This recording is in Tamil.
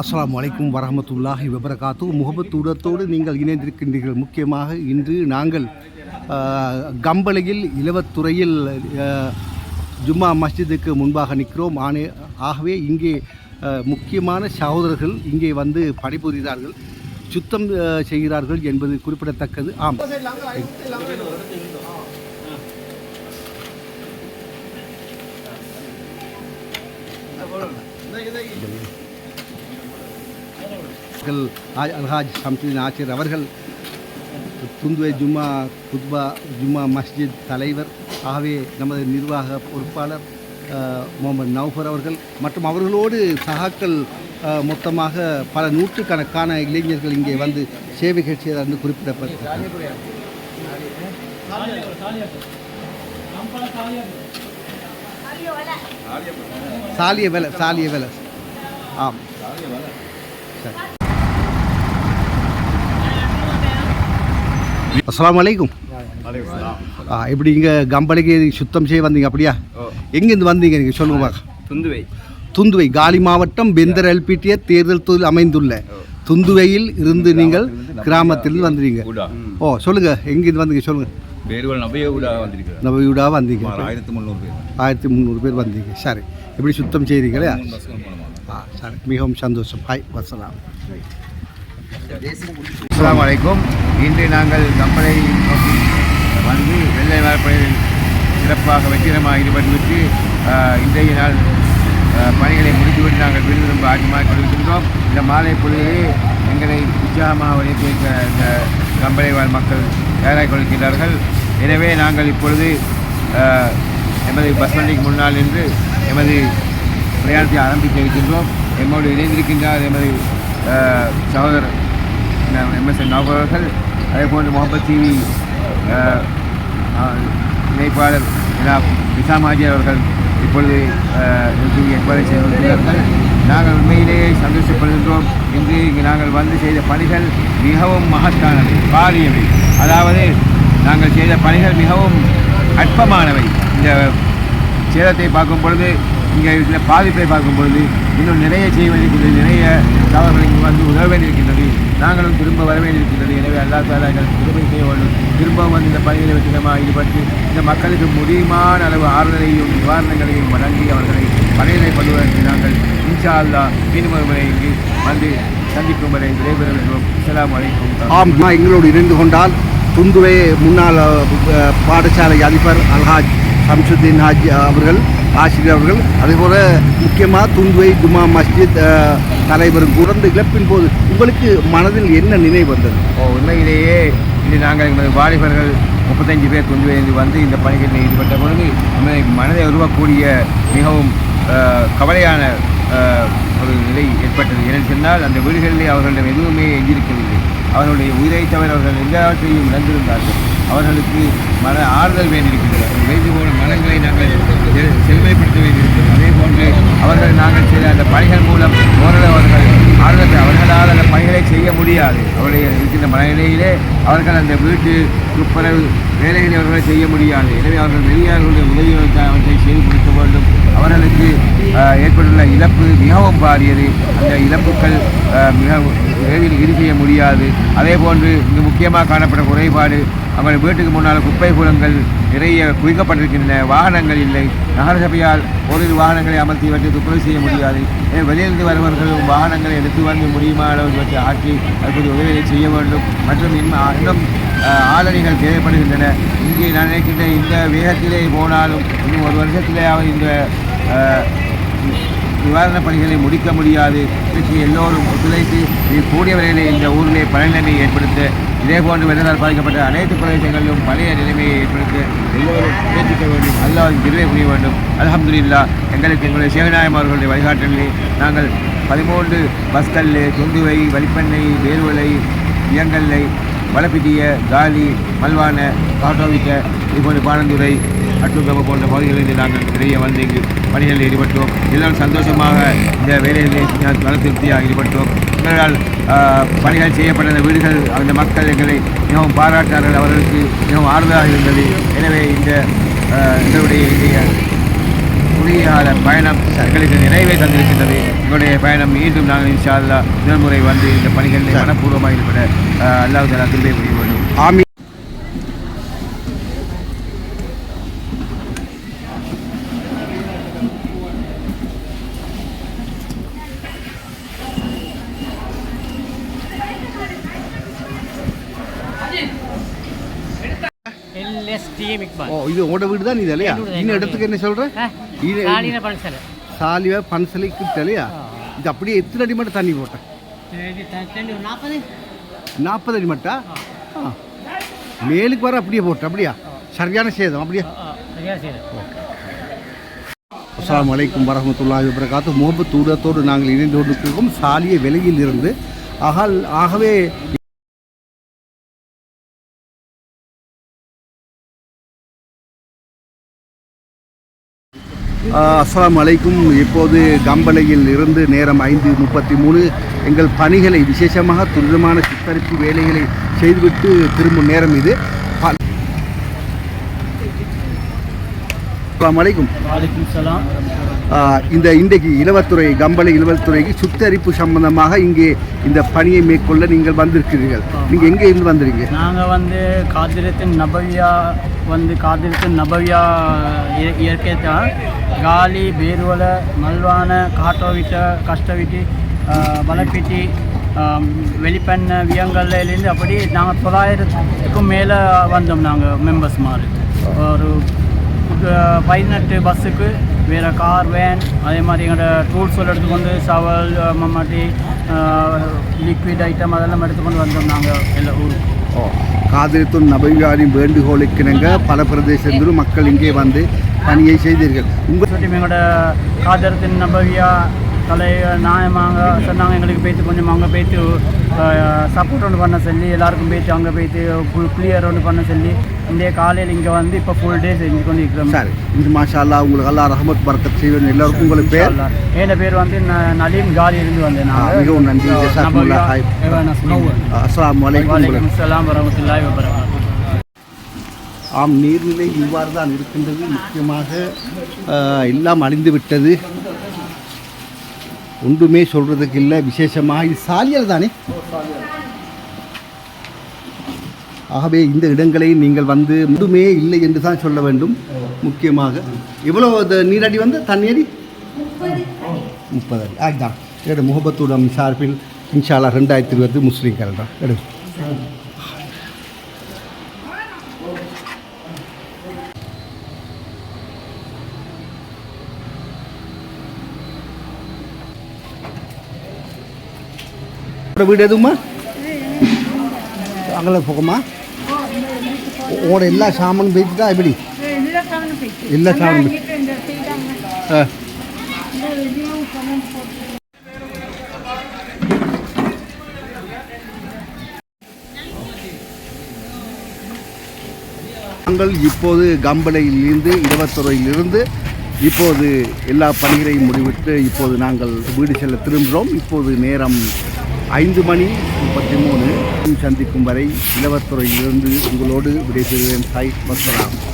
அஸ்லாம் அலைக்கும் வரஹமத்துல்லாஹி வபரகாத்து. முகமத்தூடத்தோடு நீங்கள் இணைந்திருக்கின்றீர்கள். முக்கியமாக இன்று நாங்கள் கம்பளையில் இலவத்துறையில் ஜும்மா மஸ்ஜிதுக்கு முன்பாக நிற்கிறோம். ஆனே ஆகவே இங்கே முக்கியமான சகோதரர்கள் இங்கே வந்து பணிபுரிகிறார்கள். சுத்தம் செய்கிறார்கள் என்பது குறிப்பிடத்தக்கது. ஆம். Thank you. அல்ஹாஜ் சம்சுதீன் ஆசிரியர் அவர்கள் துந்துவை ஜும்மா குத்பா ஜும்மா மஸ்ஜித் தலைவர் ஆகவே நமது நிர்வாக பொறுப்பாளர் முகமது நௌஃபர் அவர்கள் மற்றும் அவர்களோடு சகாக்கள் மொத்தமாக பல நூற்றுக்கணக்கான இளைஞர்கள் இங்கே வந்து சேவைகள் செய்தார் என்று குறிப்பிடப்பட்டது சாலிய வேலை சாலிய வேலை ஆம். அலைக்கும். ஆ எப்படி இங்கே கம்பளிக்கு சுத்தம் செய்ய வந்தீங்க அப்படியா? எங்கேருந்து வந்தீங்க நீங்கள் சொல்லுங்க பார்க்க துந்துவை. துந்துவை காலி மாவட்டம் பெந்தர் எல்பிடிய தேர்தல் தொழில் அமைந்துள்ள துந்துவையில் இருந்து நீங்கள் கிராமத்திலிருந்து வந்துறீங்க ஓ சொல்லுங்க எங்கேருந்து வந்தீங்க? சொல்லுங்க. பேருவல் நபைய ஊடா வந்திருக்கிறார் நவீடா வந்தீங்க. ஆயிரத்தி முந்நூறு பேர். ஆயிரத்தி முந்நூறு பேர் வந்தீங்க. சரி. எப்படி சுத்தம் செய்கிறீங்களா மிகவும் சந்தோஷம். ஹாய் வசலாம். அஸ்ஸலாமு அலைக்கும். இன்று நாங்கள் கம்பளை நோக்கி வந்து வெள்ளை வாய்ப்படையில் சிறப்பாக வெற்றிகரமாக ஈடுபட்டுவிட்டு இன்றைய நாள் பணிகளை முடித்துவிட்டு நாங்கள் வீடு திரும்ப ஆட்சிமாக கொண்டிருக்கின்றோம். இந்த மாலை பொழுதிலே எங்களை உற்சாகமாக உழைத்து வைக்க இந்த கம்பளை வாழ் மக்கள் தயாராக கொள்கின்றார்கள் எனவே நாங்கள் இப்பொழுது எமது பஸ் வண்டிக்கு முன்னால் நின்று எமது பிரயாணத்தை ஆரம்பிக்க இருக்கின்றோம் எம்மோடு இணைந்திருக்கின்றார் எமது ஆஹ், சகோதரர் எம்எஸ்என் நவாப் அவர்கள். அதே போன்று முகமது டிவி இணைப்பாளர் விசாமாஜி அவர்கள் இப்பொழுது டிவி எக்வாரி நாங்கள் உண்மையிலேயே சந்தோஷப்படுகின்றோம். இன்று இங்கு நாங்கள் வந்து செய்த பணிகள் மிகவும் மகத்தானவை பாரியவை. அதாவது நாங்கள் செய்த பணிகள் மிகவும் அற்பமானவை. இந்த சேதத்தை பார்க்கும் பொழுது இங்கே இருக்கிற பாதிப்பை பார்க்கும் பொழுது இன்னும் நிறைய செய்ய வேண்டியிருக்கிறது நிறைய தவறுகள் இங்கு வந்து உதவ வேண்டியிருக்கின்றது. நாங்களும் திரும்ப வர வேண்டியிருக்கின்றது. எனவே அல்லா தாலாக்கள் திரும்ப செய்ய வேண்டும். திரும்பவும் வந்து இந்த பணிகளை வெற்றிகரமாக ஈடுபட்டு இந்த மக்களுக்கு முடியுமான அளவு ஆறுதலையும் நிவாரணங்களையும் வழங்கி அவர்களை பணிகளை பண்ணுவதற்கு நாங்கள் இன்ஷா அல்லா மீண்டும் ஒரு முறை இங்கு வந்து சந்திக்கும் வரை விடைபெறுகின்றோம் இஸ்லாம் அலைக்கும். ஆம் நான் எங்களோடு இணைந்து கொண்டால் துந்துவே முன்னாள் பாடசாலை அதிபர் அல்ஹாஜ் சம்சுத்தீன் ஹாஜ் அவர்கள் ஆசிரியர் அவர்கள் அதேபோல் முக்கியமாக துந்துவை ஜுமா மஸ்ஜித் தலைவர் தலைவரும் இழப்பின் போது உங்களுக்கு மனதில் என்ன நினைவு வந்தது? ஓ உண்மையிலேயே இது நாங்கள் எங்களது வாலிபர்கள் முப்பத்தஞ்சு பேர் துன்பு வந்து இந்த பணிகளில் ஈடுபட்ட பொழுது நமது மனதை உருவக்கூடிய மிகவும் கவலையான ஒரு நிலை ஏற்பட்டது. ஏனென்று சொன்னால் அந்த வீடுகளிலே அவர்களிடம் எதுவுமே எஞ்சிருக்கவில்லை அவர்களுடைய உயிரை தவிர அவர்கள் எல்லாவற்றையும் இழந்திருந்தார்கள். அவர்களுக்கு மன ஆறுதல் வேண்டியிருக்கின்றது வைத்து போன மரங்களை நாங்கள் செழுமைப்படுத்த வேண்டியிருக்கிறோம் அதே போன்று அவர்கள் நாங்கள் செய்த அந்த பணிகள் மூலம் ஓரளவு அவர்கள் ஆறுதல் அவர்களால் அந்த பணிகளை செய்ய முடியாது. அவருடைய இருக்கின்ற மனநிலையிலே அவர்கள் அந்த வீட்டு துப்புரவு வேலைகளை அவர்களை செய்ய முடியாது. எனவே அவர்கள் வெளியாளர்களுடைய உதவியை அவற்றை செய்து கொடுக்க வேண்டும். அவர்களுக்கு ஏற்பட்டுள்ள இழப்பு மிகவும் பாரியது. அந்த இழப்புகள் மிகவும் எளிதில் ஈடு செய்ய முடியாது. அதே போன்று இங்கு முக்கியமாக காணப்படும் குறைபாடு அவர்கள் வீட்டுக்கு முன்னால் குப்பை குளங்கள் நிறைய குவிக்கப்பட்டிருக்கின்றன. வாகனங்கள் இல்லை. நகரசபையால் ஓரிரு வாகனங்களை அமர்த்தி இவற்றை துப்புரவு செய்ய முடியாது. வெளியிலிருந்து வருபவர்களும் வாகனங்களை எடுத்து வந்து முடியுமா அளவு இவற்றை ஆற்றி அதற்கு உதவிகளை செய்ய வேண்டும். மற்றும் இன்னும் இன்னும் ஆஹ், ஆளணிகள் தேவைப்படுகின்றன. இங்கே நான் நினைக்கின்ற இந்த வேகத்திலே போனாலும் இன்னும் ஒரு வருஷத்திலேயாவது இந்த நிவாரணப் பணிகளை முடிக்க முடியாது. இதற்கு எல்லோரும் ஒத்துழைத்து இது கூடிய விரைவில் இந்த ஊரிலே பழநிலைமை ஏற்படுத்த இதே போன்று வெள்ளத்தால் பாதிக்கப்பட்ட அனைத்து பிரதேசங்களிலும் பழைய நிலைமையை ஏற்படுத்த எல்லோரும் முயற்சிக்க வேண்டும். அல்லாஹ் திருவை புரிய வேண்டும். அல்ஹம்துலில்லா எங்களுக்கு எங்களுடைய சேவநாயம் அவர்களுடைய வழிகாட்டலிலே நாங்கள் பதிமூன்று பஸ்கல் துந்துவை வலிப்பண்ணை வேர்வலை இயங்கல்லை வளப்பிட்டிய காலி மல்வான காட்டோவிக்க இதுபோன்ற பானந்துரை அட்டுக்கம போன்ற பகுதிகளில் நாங்கள் நிறைய வந்து இங்கு பணிகளில் ஈடுபட்டோம். எல்லோரும் சந்தோஷமாக இந்த வேலைகளிலே மன திருப்தியாக ஈடுபட்டோம். எங்களால் பணிகள் செய்யப்பட்ட அந்த வீடுகள் அந்த மக்கள் எங்களை மிகவும் பாராட்டினார்கள். அவர்களுக்கு மிகவும் ஆறுதலாக இருந்தது. எனவே இந்த எங்களுடைய இன்றைய குறுகிய கால பயணம் எங்களுக்கு நிறைவே தந்திருக்கின்றது. எங்களுடைய பயணம் மீண்டும் நாங்கள் இன்ஷா அல்லா முதல் முறை வந்து இந்த பணிகளில். மனப்பூர்வமாக ஈடுபட அல்லாஹ் திரும்பி புரிய வேண்டும். ஆமி எல்எஸ்டிஎம் இக்பால். ஓ இது உங்களோட வீடு தான் இது இல்லையா? இன்னும் இடத்துக்கு என்ன சொல்ற? இது காலின பழசல சாலிவ பன்சலைக்கு இல்லையா? இது அப்படியே எத்தனை அடி மட்டும் தண்ணி போட்டேன்? நாற்பது. நாற்பது அடி மட்டா மேலுக்கு வர அப்படியே போட்டேன் அப்படியா? சரியான சேதம் அப்படியா? அஸ்ஸலாமு அலைக்கும் வரஹ்மத்துல்லாஹி வபரகாத்து. முகமது தூரத்தோடு நாங்கள் இணைந்து கொண்டிருக்கிறோம். சாலிய விலையில் இருந்து ஆகால் ஆகவே அஸ்லாம் அலைக்கும் இப்போது கம்பளையில் இருந்து நேரம் ஐந்து முப்பத்தி மூணு எங்கள் பணிகளை விசேஷமாக துரிதமான சித்தரிப்பு வேலைகளை செய்துவிட்டு திரும்பும் நேரம் இது. அஸ்லாம் வலைக்கும் இந்த இன்றைக்கு இளவத்துறை கம்பளை இளவத்துறைக்கு சுத்தரிப்பு சம்பந்தமாக இங்கே இந்த பணியை மேற்கொள்ள நீங்கள் வந்திருக்கிறீர்கள். நீங்கள் எங்கே இருந்து வந்துறீங்க நாங்கள் வந்து காதிரத்தின் நபவியா வந்து காதிரத்தின் நபவியா இயற்கை தான். காலி பேர்வலை மல்வான காட்டோவிட்ட கஷ்டவிட்டு வளப்பிட்டி வெளிப்பண்ண வியங்கள்லேருந்து அப்படி நாங்கள் தொள்ளாயிரத்துக்கும் மேலே வந்தோம் நாங்கள் மெம்பர்ஸ் மாதிரி ஒரு பதினெட்டு பஸ்ஸுக்கு வேறு கார் வேன் அதே மாதிரி எங்களோட டூல்ஸ் எடுத்துக்கொண்டு சவல் மம்மாட்டி லிக்விட் ஐட்டம் அதெல்லாம் எடுத்துக்கொண்டு வந்தோம் நாங்கள் எல்லா ஊருக்கு ஓ காதிரத்தும் நபையாரின் வேண்டுகோளுக்கிணங்க பல பிரதேசத்திலும் மக்கள் இங்கே வந்து பணியை செய்தீர்கள். உங்கள் எங்களோட காதரத்தின் நபவியா கலை நியாயமாக சொன்னாங்க. எங்களுக்கு போய்த்து கொஞ்சம் அங்கே போய்த்து சப்போர்ட் ஒன்று பண்ண சொல்லி எல்லாருக்கும் போய்த்து அங்கே போய்த்து ஃபுல் கிளியர் ஒன்று பண்ண சொல்லி இன்றைய காலையில் இங்கே வந்து இப்போ ஃபுல் டே செஞ்சு கொண்டு இருக்கிறோம் சரி. இந்த மாஷா அல்லாஹ் உங்களுக்கு அல்லா ரஹமத் பரக்கத் செய்வேன். எல்லாருக்கும் உங்களுக்கு பேர்? என் பேர் வந்து ந- நலீம் காலி இருந்து வந்தேன் மிகவும் நன்றி. உங்களுக்கு வலைக்கம் அஸ்ஸலாம் வரமத்துல்லாஹி ஆம் நீர்நிலை இவ்வாறு தான் இருக்கின்றது. முக்கியமாக எல்லாம் அழிந்து விட்டது ஒன்றுமே சொல்கிறதுக்கு இல்லை விசேஷமாக இது சாலியல் தானே? ஆகவே இந்த இடங்களை நீங்கள் வந்து ஒன்றுமே இல்லை என்று தான் சொல்ல வேண்டும். முக்கியமாக எவ்வளோ நீராடி நீரடி வந்து தண்ணீரி முப்பது அடி. ஆகிதான் எடு முகபத்துடம் சார்பில் இன்ஷாலா ரெண்டாயிரத்தி இருபது முஸ்லீம்கள் தான். எடு. உங்களோட வீடு எதுவுமா? அங்கே போகுமா? உங்களோட எல்லா சாமானும் போயிட்டுட்டா எப்படி எல்லா சாமானும் ஆ. நாங்கள் இப்போது கம்பளையிலிருந்து இடவத்துறையிலிருந்து இப்போது எல்லா பணிகளையும் முடிவிட்டு இப்போது நாங்கள் வீடு செல்ல திரும்புகிறோம். இப்போது நேரம் ஐந்து மணி முப்பத்தி மூணு. சந்திக்கும் வரை இளவத்துறையிலிருந்து உங்களோடு விடைபெறுவேன். சாய் பத்மராம்